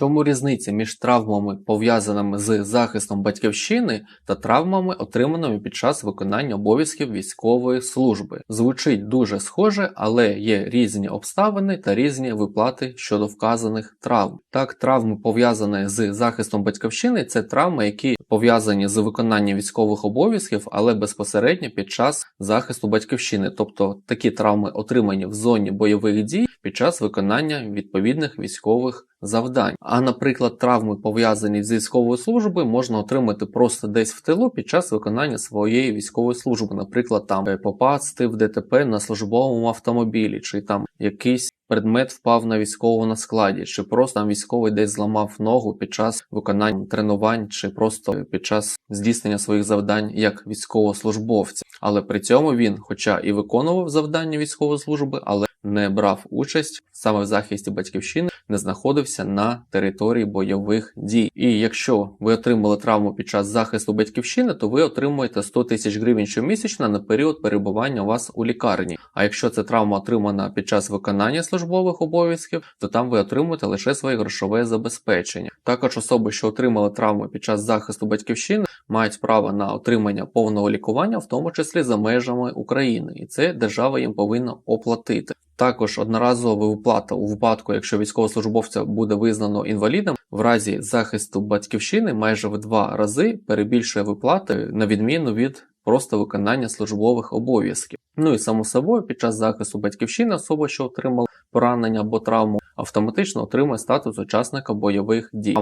чому різниця між травмами, пов'язаними з захистом батьківщини, та травмами, отриманими під час виконання обов'язків військової служби? Звучить дуже схоже, але є різні обставини та різні виплати щодо вказаних травм. Так, травми пов'язані з захистом батьківщини, це травми, які пов'язані з виконанням військових обов'язків, але безпосередньо під час захисту батьківщини, тобто такі травми отримані в зоні бойових дій під час виконання відповідних військових завдань. А, наприклад, травми пов'язані з військовою службою можна отримати просто десь в тилу під час виконання своєї військової служби, наприклад, там е, попасти в ДТП на службовому автомобілі, чи там якийсь предмет впав на військового на складі, чи просто там військовий десь зламав ногу під час виконання тренувань, чи просто під час здійснення своїх завдань як військовослужбовця. Але при цьому він, хоча і виконував завдання військової служби, але не брав участь саме в захисті батьківщини, не знаходився на території бойових дій. І якщо ви отримали травму під час захисту батьківщини, то ви отримуєте 100 тисяч гривень щомісячно на період перебування у вас у лікарні. А якщо це травма отримана під час виконання службових обов'язків, то там ви отримуєте лише своє грошове забезпечення. Також особи, що отримали травму під час захисту батьківщини, мають право на отримання повного лікування, в тому числі за межами України, і це держава їм повинна оплатити. Також одноразова виплата у випадку, якщо військовослужбовця буде визнано інвалідом, в разі захисту батьківщини майже в два рази перебільшує виплати на відміну від просто виконання службових обов'язків. Ну і само собою, під час захисту батьківщини особа, що отримала поранення або травму, автоматично отримує статус учасника бойових дій.